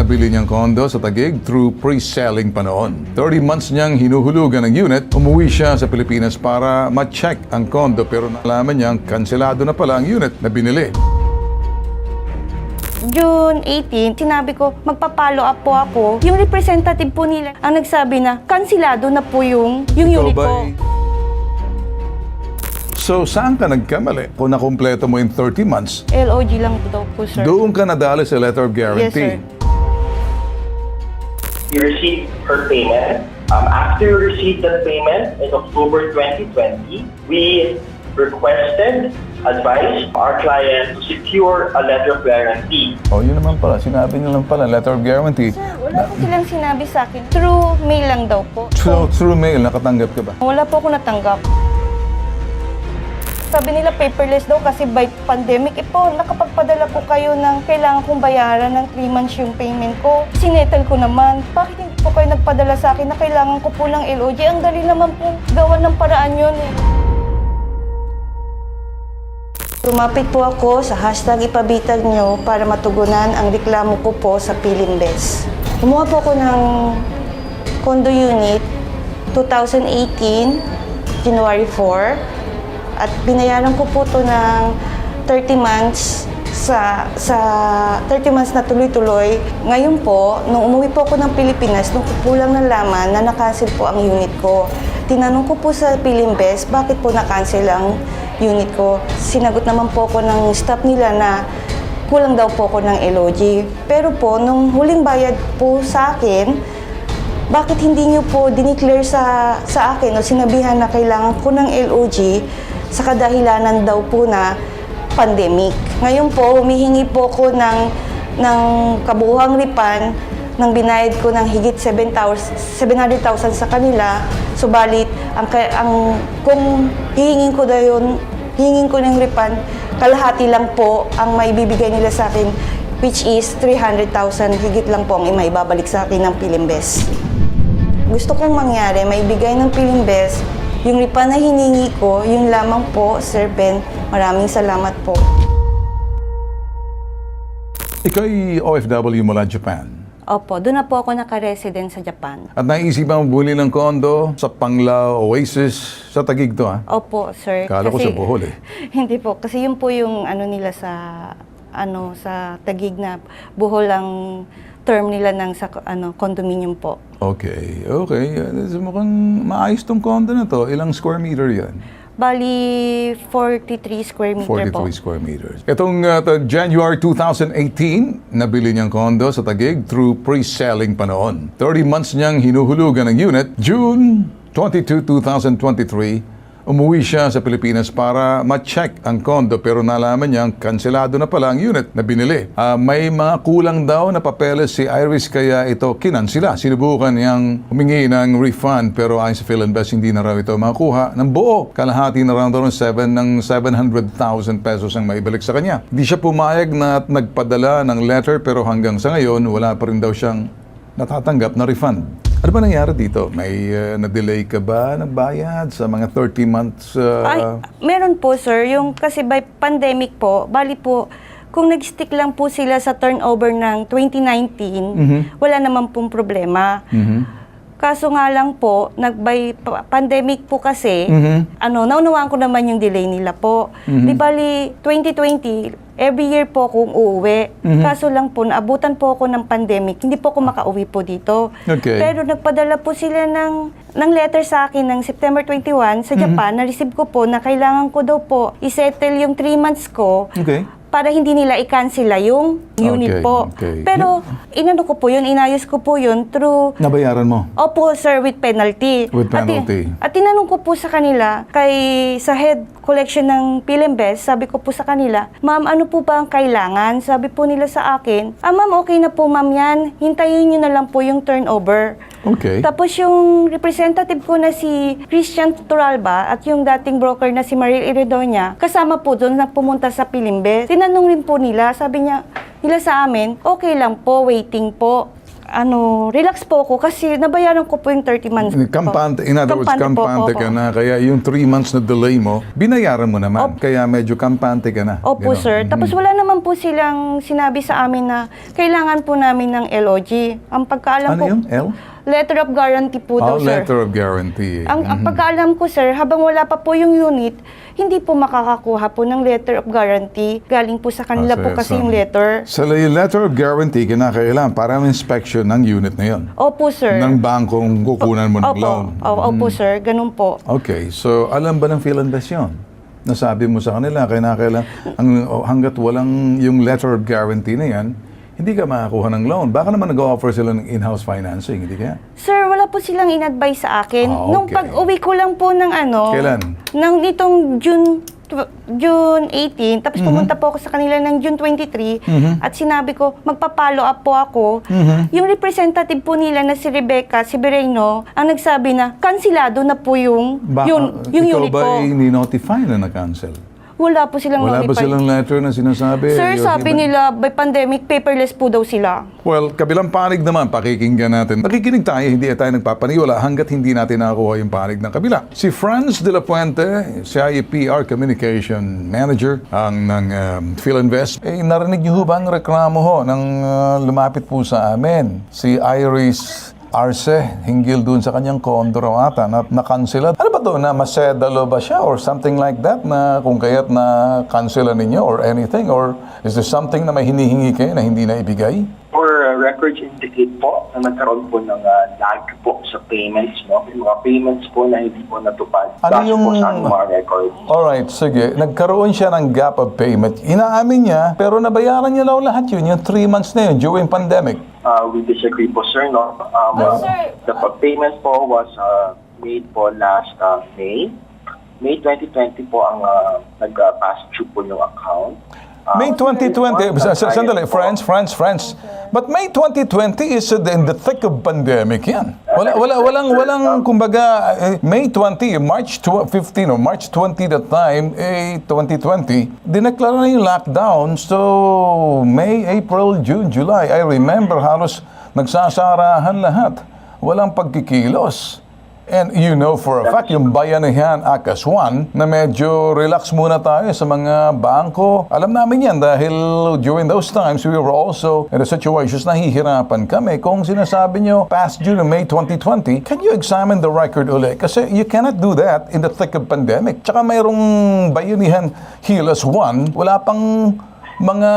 nabili niyang kondo sa Taguig through pre-selling pa noon. 30 months niyang hinuhulugan ng unit, umuwi siya sa Pilipinas para ma-check ang kondo pero nalaman niyang kanselado na pala ang unit na binili. June 18, sinabi ko, magpa-follow up po ako. Yung representative po nila ang nagsabi na, kansilado na po yung, yung Ikaw unit ko. So, saan ka nagkamali? Kung nakumpleto mo in 30 months, LOG lang daw po, sir. doon ka nadali sa letter of Yes, guarantee. sir. We received her payment. Um, after we received the payment in October 2020, we requested advice our client to secure a letter of guarantee. Oh, yun naman pala. Sinabi niyo lang pala, letter of guarantee. Sir, wala po silang sinabi sa akin. Through mail lang daw po. So, through mail, nakatanggap ka ba? Wala po ako natanggap. Sabi nila paperless daw kasi by pandemic. Eh po, nakapagpadala po kayo ng kailangan kong bayaran ng 3 months yung payment ko. Sinetel ko naman. Bakit hindi po kayo nagpadala sa akin na kailangan ko po ng LOG? Ang dali naman po gawan ng paraan yun eh. Po ako sa hashtag ipabitag nyo para matugunan ang reklamo ko po sa Pilimbes. Kumuha po ako ng condo unit 2018, January 4. At binayaran ko po to ng 30 months sa sa 30 months na tuloy-tuloy. Ngayon po, nung umuwi po ako ng Pilipinas, nung ko po lang nalaman na nakancel po ang unit ko. Tinanong ko po sa Pilimbes, bakit po nakancel ang unit ko? Sinagot naman po ako ng staff nila na kulang daw po ako ng LOG. Pero po, nung huling bayad po sa akin, bakit hindi niyo po dineclare sa, sa akin o sinabihan na kailangan ko ng LOG sa kadahilanan daw po na pandemic. Ngayon po, humihingi po ko ng, ng kabuhang ripan nang binayad ko ng higit 7,000 700,000 sa kanila. Subalit, ang, ang, kung hihingin ko daw yun, hihingin ko ng ripan, kalahati lang po ang maibibigay nila sa akin, which is 300,000 higit lang po ang maibabalik sa akin ng Pilimbes gusto kong mangyari, maibigay ng Pilimbes, yung ripa na hiningi ko, yung lamang po, Sir Ben, maraming salamat po. Ikaw ay OFW mula Japan. Opo, doon na po ako naka-resident sa Japan. At naisipan mo bumili ng kondo sa Panglao Oasis sa Taguig to, ha? Opo, sir. Kala ko sa Bohol, eh. hindi po, kasi yun po yung ano nila sa ano sa Tagig na Bohol ang term nila ng sa ano condominium po. Okay, okay. Uh, Mukhang maayos tong kondo na to. Ilang square meter yan? Bali 43 square meter 43 po. square meters. Itong uh, January 2018, nabili niyang kondo sa Taguig through pre-selling pa noon. 30 months niyang hinuhulugan ng unit. June 22, 2023, umuwi siya sa Pilipinas para ma-check ang kondo pero nalaman niyang kanselado na pala ang unit na binili. Ah, may mga kulang daw na papeles si Iris kaya ito kinansila. Sinubukan niyang humingi ng refund pero ayon sa PhilInvest hindi na raw ito makuha ng buo. Kalahati na raw ng 7 ng 700,000 pesos ang maibalik sa kanya. Hindi siya pumayag na at nagpadala ng letter pero hanggang sa ngayon wala pa rin daw siyang natatanggap na refund. Ano ba nangyari dito? May uh, na-delay ka ba ng bayad sa mga 30 months? uh, Ay, meron po sir, yung kasi by pandemic po, bali po kung nag-stick lang po sila sa turnover ng 2019, wala naman pong problema. Kaso nga lang po, nag-by pa- pandemic po kasi, Mhm. ano, naunawaan ko naman yung delay nila po. Di bali, 2020, every year po akong uuwi. Kaso lang po, naabutan po ako ng pandemic. Hindi po ako makauwi po dito. Okay. Pero nagpadala po sila ng, ng letter sa akin ng September 21 sa Japan. Na-receive ko po na kailangan ko daw po isettle yung 3 months ko Okay. Para hindi nila i-cancela yung Okay, unit po. okay. Pero inano ko po yun, inayos ko po yun through Nabayaran mo? Opo, sir, with penalty. With At penalty. At, tinanong ko po sa kanila, kay sa head collection ng Pilimbes, sabi ko po sa kanila, ma'am, ano po ba ang kailangan? Sabi po nila sa akin, ah ma'am, okay na po ma'am yan. Hintayin nyo na lang po yung turnover. Okay. Tapos yung representative ko na si Christian Turalba at yung dating broker na si Mariel Iridonia, kasama po doon na pumunta sa Pilimbes. Tinanong rin po nila, sabi niya, nila sa amin, okay lang po, waiting po. ano, relax po ako kasi nabayaran ko po yung 30 months. Kampante, in other words, Kampante ka na. Kaya yung three months na delay mo, binayaran mo naman. Kaya medyo kampante ka na. Opo, Ganon. sir. Mhm. Tapos wala naman po silang sinabi sa amin na kailangan po namin ng LOG. Ang pagkaalam Ano po, yun? L? Letter of guarantee po daw, Oh, sir. letter of guarantee. Ang, ang pagkaalam ko, sir, habang wala pa po yung unit, hindi po makakakuha po ng letter of guarantee. Galing po sa kanila Ah, po so- kasi so- yung letter. Sa yung letter of guarantee, kinakailangan para may inspection ng unit na yun. Opo, sir. Ng bangkong kukunan mo ng Opo, loan. opo, opo, sir. Ganun po. Okay, so alam ba ng Philinvest yun? Nasabi mo sa kanila, kinakailangan, ang, oh, hanggat walang yung letter of guarantee na yan, hindi ka makakuha ng loan. Baka naman nag-offer sila ng in-house financing, hindi kaya? Sir, wala po silang in-advise sa akin. Ah, Nung okay. pag-uwi ko lang po ng ano... Kailan? Nang nitong June June 18, Mhm. tapos pumunta po ako sa kanila ng June 23 at sinabi ko, magpa-follow up po ako. Mhm. Yung representative po nila na si Rebecca Sibireno, ang nagsabi na kansilado na po yung, Baka, yun, yung ikaw unit ba po. ay ni-notify na na-cancel? Wala po silang Wala ba notified. silang letter na sinasabi? Sir, You're sabi nila, by pandemic, paperless po daw sila. Well, kabilang panig naman, pakikinggan natin. Nakikinig tayo, hindi tayo nagpapaniwala hanggat hindi natin nakuha yung panig ng kabila. Si Franz de la Puente, siya ay PR Communication Manager ang ng um, Philinvest. Eh, narinig niyo ho ba ang reklamo ho ng uh, lumapit po sa amin? Si Iris Arce, hinggil dun sa kanyang kondo raw ata na na-cancel. Ano ba to? Na masedalo ba siya or something like that na kung kaya't na cancel ninyo or anything? Or is there something na may hinihingi kayo na hindi na ibigay? For uh, records indicate po na nagkaroon po ng uh, lag po sa payments, no? Yung mga payments po na hindi po natupad. Ano Base yung- po sa mga records. Alright, sige. Nagkaroon siya ng gap of payment. Inaamin niya, pero nabayaran niya daw lahat yun, yung three months na yun during pandemic. Uh, we disagree po, sir, no? Um, No, sir. The payment po was uh, made po last uh, May. May 2020 po ang uh, nag-pass through po yung account. Uh, May 2020, sa, sa, sandali, friends, friends, friends. But May 2020 is in the thick of pandemic yan. Wala, wala, walang, walang, kumbaga, eh, May 20, March tw- 15 or March 20 that time, eh, 2020, dineklara na yung lockdown. So, May, April, June, July, I remember halos nagsasarahan lahat. Walang pagkikilos. And you know for a fact, yung bayanihan Akaswan, na medyo relax muna tayo sa mga bangko. Alam namin yan dahil during those times, we were also in a situations na hihirapan kami. Kung sinasabi nyo past June May 2020, can you examine the record ulit? Kasi you cannot do that in the thick of pandemic. Tsaka mayroong bayanihan Hilas 1, wala pang mga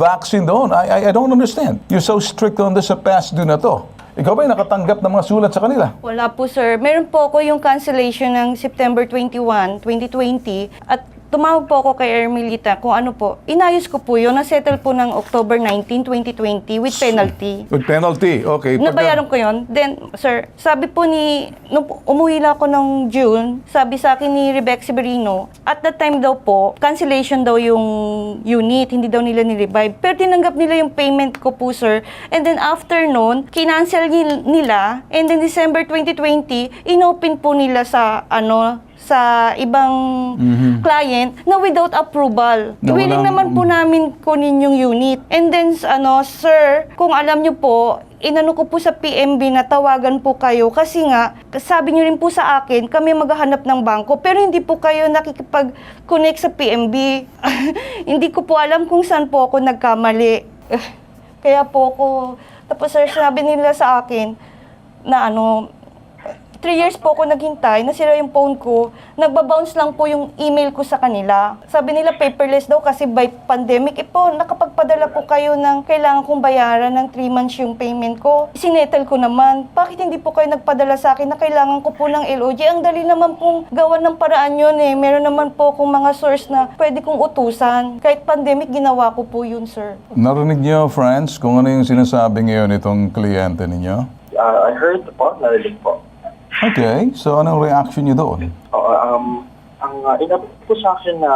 vaccine doon. I, I, I don't understand. You're so strict on this sa past due na to. Ikaw ba'y nakatanggap ng mga sulat sa kanila? Wala po, sir. Meron po ako yung cancellation ng September 21, 2020 at tumawag po ako kay Ermelita kung ano po. Inayos ko po yun. Na-settle po ng October 19, 2020 with penalty. With penalty, okay. Pagka- Nabayaran ko yun. Then, sir, sabi po ni, nung umuwi lang ako ng June, sabi sa akin ni Rebecca Severino, at that time daw po, cancellation daw yung unit, hindi daw nila ni-revive. Pero tinanggap nila yung payment ko po, sir. And then after noon, kinancel nil- nila, and then December 2020, inopen po nila sa, ano, sa ibang client na without approval. Na Willing walang- naman po namin kunin yung unit. And then, ano, sir, kung alam nyo po, inano ko po sa PMB na tawagan po kayo kasi nga, sabi nyo rin po sa akin, kami maghahanap ng bangko, pero hindi po kayo nakikipag-connect sa PMB. hindi ko po alam kung saan po ako nagkamali. Eh, Kaya po ako, tapos sir, sabi nila sa akin na ano, three years po ako naghintay, nasira yung phone ko, nagbabounce lang po yung email ko sa kanila. Sabi nila paperless daw kasi by pandemic. Eh po, nakapagpadala po kayo ng kailangan kong bayaran ng 3 months yung payment ko. Sinettle ko naman. Bakit hindi po kayo nagpadala sa akin na kailangan ko po ng LOG? Ang dali naman pong gawa ng paraan yun eh. Meron naman po akong mga source na pwede kong utusan. Kahit pandemic, ginawa ko po yun, sir. Narinig niyo, friends, kung ano yung sinasabi ngayon itong kliyente ninyo? Uh, I heard po, narinig po. Okay, so anong reaction niyo doon? Oo, um, ang uh, inabot po sa akin na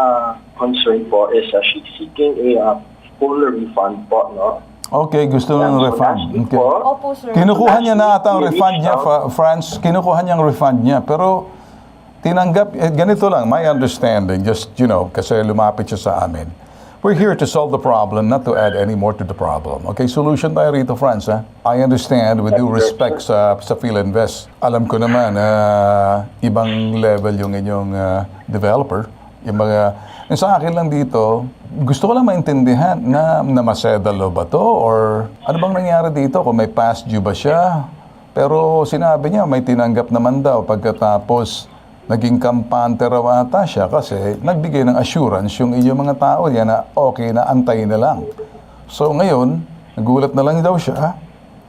concern po is uh, she's seeking a uh, full refund po, no? Okay, gusto ng So, refund. Okay. po, Opo, sir. Kinukuha niya na ata ang refund niya. Fa- France. Kinukuha niya ang refund niya. Pero tinanggap, eh, ganito lang, my understanding, just, you know, kasi lumapit siya sa amin. We're here to solve the problem, not to add any more to the problem. Okay, solution tayo rito, Franz. Ha? I understand, with due respect sa, sa PhilInvest, alam ko naman na ibang level yung inyong ah, developer. Yung mga, yung sa akin lang dito, gusto ko lang maintindihan na, na masedalo ba to? Or ano bang nangyari dito? Kung may past due ba siya? Pero sinabi niya, may tinanggap naman daw pagkatapos naging kampante raw ata siya kasi nagbigay ng assurance yung inyong mga tao niya na okay na antayin na lang. So ngayon, nagulat na lang daw siya,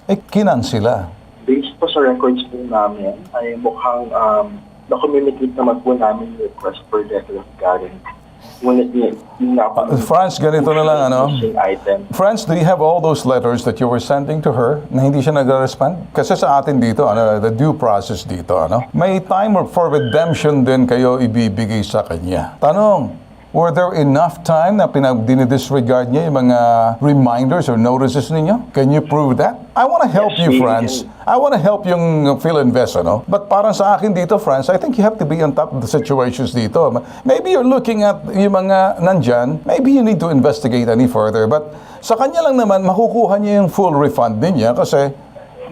eh kinan sila. based po sa records po namin, ay mukhang um, na-communicate naman po namin request for letter of guarantee. Ngunit yun, yung napa- Franz, ganito na lang ano. item. Do you have all those letters that you were sending to her na hindi siya nagre-respond? Kasi sa atin dito, ano, the due process dito, ano, may time for redemption din kayo ibibigay sa kanya. Tanong, were there enough time na pinag dinidisregard niya yung mga reminders or notices ninyo? Can you prove that? I want to help Yes, you, Franz. can. I want to help yung Phil Invest, ano? But parang sa akin dito, Franz, I think you have to be on top of the situations dito. Maybe you're looking at yung mga nandyan, maybe you need to investigate any further. But sa kanya lang naman, makukuha niya yung full refund din niya kasi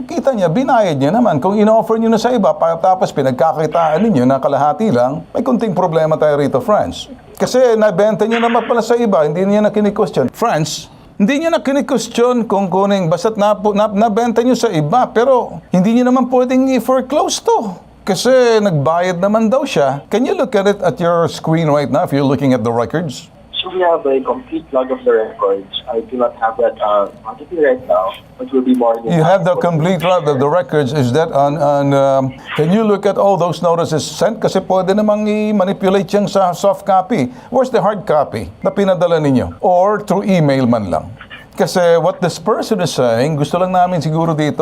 kita niya, binayad niya naman. Kung in-offer niyo na sa iba, tapos pinagkakitaan ninyo na kalahati lang, may kunting problema tayo rito, Franz. Kasi nabenta niyo naman pala sa iba, hindi niya na kini-question. Franz, hindi niya na kini-question kung kuning, basta't na, na, nabenta niyo sa iba, pero hindi niyo naman pwedeng i-foreclose to. Kasi nagbayad naman daw siya. Can you look at it at your screen right now if you're looking at the records? We have a complete log of the records. I do not have that uh, quantity right now, but will be more than You have the complete route of the records. Is that on, on um, can you look at all those notices sent? Kasi pwede namang i-manipulate yan sa soft copy. Where's the hard copy na pinadala ninyo? Or through email man lang? Kasi what this person is saying, gusto lang namin siguro dito,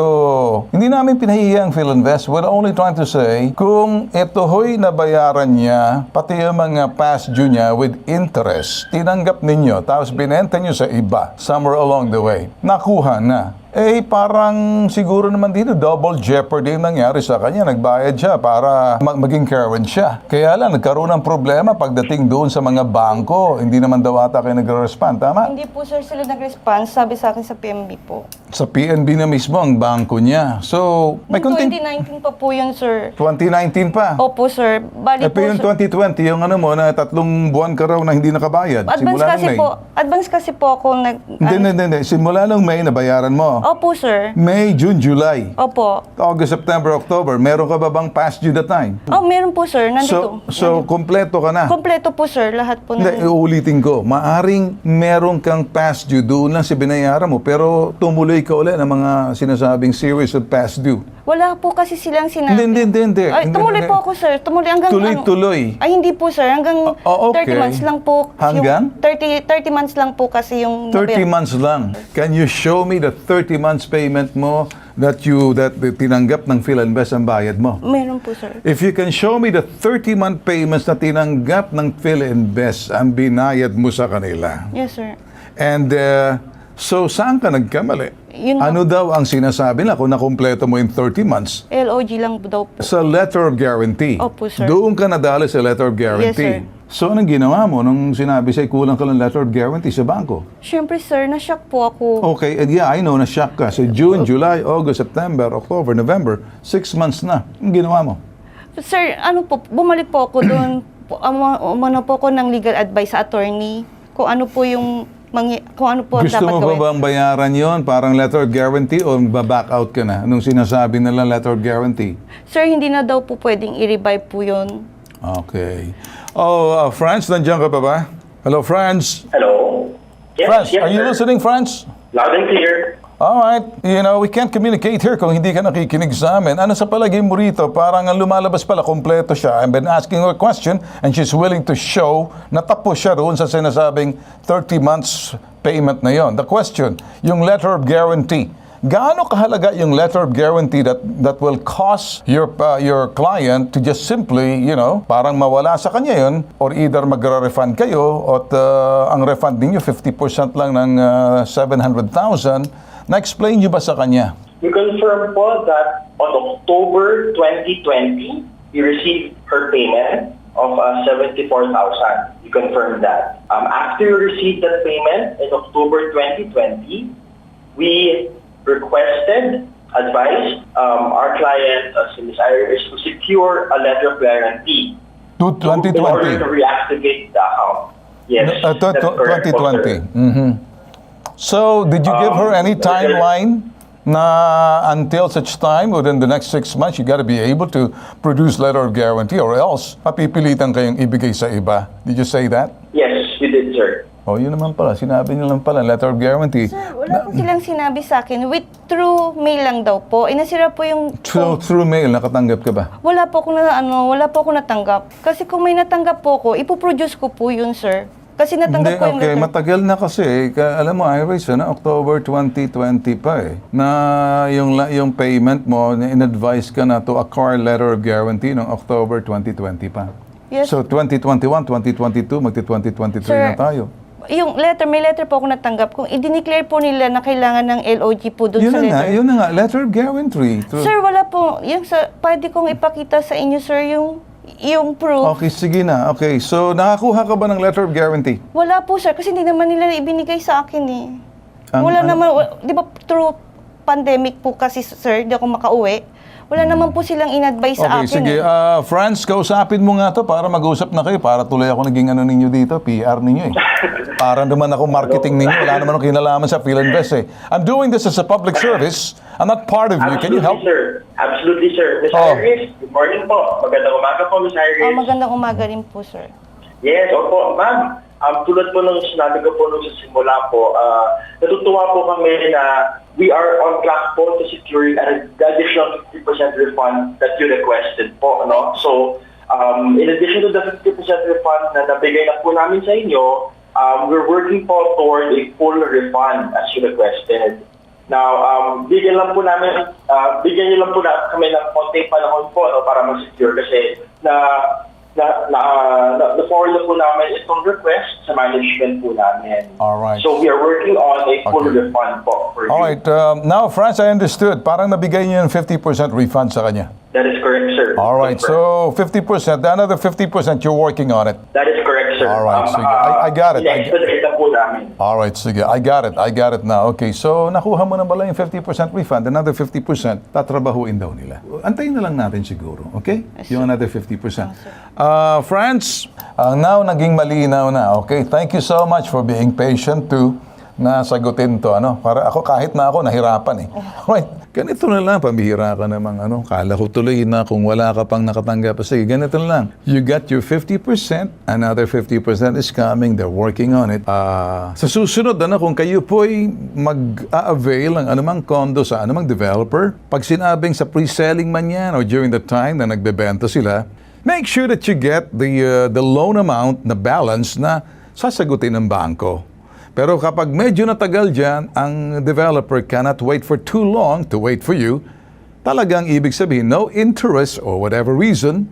hindi namin pinahihiya ang PhilInvest. We're only trying to say, kung ito ho'y nabayaran niya, pati yung mga past due niya with interest, tinanggap ninyo, tapos binenta niyo sa iba, somewhere along the way, nakuha na. Eh, parang siguro naman dito, double jeopardy yung nangyari sa kanya. Nagbayad siya para mag- maging current siya. Kaya lang, nagkaroon ng problema pagdating doon sa mga bangko. Hindi naman daw ata kayo nagre-respond. Tama? Hindi po sir sila nag-response, sabi sa akin sa PMB po. Sa PNB na mismo ang bangko niya. So, may Noong kunting... 2019 pa po yun sir. 2019 pa. Opo sir, bali Eh, po pero yung sir. 2020, yung ano mo, na tatlong buwan ka raw na hindi nakabayad. Advance simula kasi nung May. po, advance kasi po ako nag... Hindi, hindi, hindi, hindi. Simula nung May, nabayaran mo. Opo sir. May, June, July. Opo. August, September, October. Meron ka ba bang past due that time? Oh, meron po sir, So, nandito. so kompleto ka na. Kompleto po sir, lahat po Hindi, ng... uulitin ko. Maaring meron kang past due doon lang si binayaran mo, pero tumuloy ka ulit ng mga sinasabing series of past due. Wala po kasi silang sinabi. Hindi, hindi, hindi. Ay, Hindi, tumuloy hindi. po ako sir, tumuloy hanggang... Tuloy-tuloy. ano- Ay, hindi po sir, hanggang Oh, okay. 30 months lang po. Hanggang? Yung 30, 30 months lang po kasi yung... 30 months lang. Can you show me the 30 months payment mo that you that tinanggap ng PhilInvest ang bayad mo? Meron po sir. If you can show me the 30-month payments na tinanggap ng PhilInvest ang binayad mo sa kanila. Yes sir. And uh, so saan ka nagkamali? Yun ano daw ang sinasabi na kung nakumpleto mo in 30 months? LOG lang daw po. Sa letter of guarantee. Opo, sir. Doon ka nadali sa letter of guarantee. Yes, So anong ginawa mo nung sinabi sa'yo kulang ka ng letter of guarantee sa bangko? Siyempre sir, na-shock po ako. Okay, and yeah, I know, na-shock ka. So June, July, August, September, October, November, six months na. Ang ginawa mo? Sir, ano po, bumalik po ako doon. Umano umano po ako ng legal advice sa attorney. Kung ano po yung mangi, kung ano po Gusto dapat mo ba gawin. bang bayaran yon parang letter of guarantee o back out ka na nung sinasabi nila letter of guarantee? Sir, hindi na daw po pwedeng i-revive po yun. Okay. Oh, uh, Franz, nandiyan ka pa ba? Hello, Franz. Hello? Yes, Franz, yes, are you sir. listening, Franz? Loud and clear. All right. You know, we can't communicate here kung hindi ka nakikinig sa amin. Ano sa palagay mo rito? Parang ang lumalabas pala, kompleto siya. I've been asking her a question and she's willing to show na tapos siya roon sa sinasabing 30 months payment na yon. The question, yung letter of guarantee. Gaano kahalaga yung letter of guarantee that that will cause your uh, your client to just simply, you know, parang mawala sa kanya yun or either magre-refund kayo at uh, ang refund ninyo 50% lang ng uh, 700,000 na-explain niyo ba sa kanya? We confirm po that on October 2020, we received her payment of uh, 74,000. We confirm that. Um, after you received that payment in October 2020, we requested, advised um, our client, uh, Ms. Iris, to secure a letter of guarantee To to- in order to reactivate the account. Yes, Uh, to- to- correct po, 2020. sir. So, did you give her Um, any timeline na until such time within the next six months you got to be able to produce letter of guarantee or else mapipilitan kayong ibigay sa iba? Did you say that? Yes, we did, sir. Oh, yun naman pala. Sinabi niyo lang pala, letter of guarantee. Sir, wala po silang sinabi sa akin. With through mail lang daw po. Inasira po yung... Through, through mail, nakatanggap ka ba? Wala po ako na ano, wala po ako natanggap. Kasi kung may natanggap po ako, ipoproduce ko po yun, sir. Kasi natanggap Hindi, ko yung okay. letter. Matagal na kasi. Ka- alam mo, Iris, na October 2020 pa eh. Na yung, la- yung payment mo, na in-advise ka na to acquire letter of guarantee noong October 2020 pa. Yes. So 2021, 2022, magti-2023 Sir, na tayo. yung letter, may letter po ako natanggap. Kung i-declare po nila na kailangan ng LOG po doon Yun sa na nga, letter. yun na nga. Letter of guarantee. Through- Sir, wala po. Yung sa, pwede kong ipakita sa inyo, sir, yung, yung proof. Okay, sige na. Okay, so nakakuha ka ba ng letter of guarantee? Wala po, sir, kasi hindi naman nila ibinigay sa akin eh. Ang- wala ano- naman, wa- di ba through pandemic po kasi, sir, di ako makauwi. Wala naman po silang in-advise sa Okay, akin. sige. eh. Ah, Franz, kausapin mo nga to para mag-usap na kayo. Para tuloy ako naging ano ninyo dito, PR ninyo eh. Para naman ako marketing ninyo. Wala naman akong kinalaman sa PhilInvest eh. I'm doing this as a public service. I'm not part of you. Can you help? sir. Absolutely, sir. Miss Oh. Iris, good morning po. Magandang umaga po, Miss Iris. Ah, magandang umaga rin po, sir. Yes, opo, ma'am. Um, tulad po nung sinabi ko po nung sa simula po, ah, natutuwa po kami na we are on track po to securing an additional 50% refund that you requested po. No? So, um, in addition to the 50% refund na nabigay na po namin sa inyo, um, we're working po toward a full refund as you requested. Now, um, bigyan lang po namin, ah, bigyan niyo lang po na kami ng konting panahon po no, para ma-secure kasi na na na, na, na forward po namin itong request sa management po namin. Alright. So we are working on a full Okay. refund po for All you. right. um, now, Franz, I understood. Parang nabigay niyo yung 50% refund sa kanya. That is correct, sir. All right. So, 50%. The another 50%, you're working on it. That is correct, sir. All right, sige. I- I got it. I- I na po namin. All right, sige. I got it. I got it now. Okay, so nakuha mo na bala yung 50% refund. Another 50%, tatrabahuin daw nila. Antayin na lang natin siguro, okay? Yung another 50%. Uh, friends, uh, now naging malinaw na, okay? Thank you so much for being patient to na sagutin to, ano? Para ako, kahit na ako, nahirapan eh. Right, ganito na lang, pambihira ka namang, ano? Kala ko tuloy na kung wala ka pang nakatanggap. Sige, ganito na lang. You got your 50%, another 50% is coming, they're working on it. Ah, sa susunod, ano, kung kayo po'y mag-avail ng anumang condo sa anumang developer, pag sinabing sa pre-selling man yan or during the time na nagbebenta sila, make sure that you get the, uh, the loan amount na balance na sasagutin ng bangko. Pero kapag medyo natagal dyan, ang developer cannot wait for too long to wait for you, talagang ibig sabihin, no interest or whatever reason,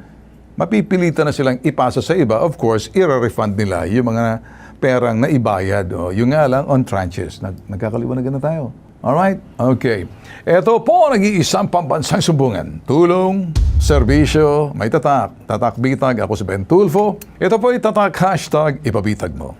mapipilitan na silang ipasa sa iba. Of course, ira-refund nila yung mga perang naibayad. O, yung nga lang, on tranches. Nag nagkakaliwanagan na tayo. Alright? Okay. Ito po ang nag-iisang pambansang sumbungan. Tulong, serbisyo, may tatak. Tatak bitag. Ako si Ben Tulfo. Ito po ay tatak hashtag ipabitag mo.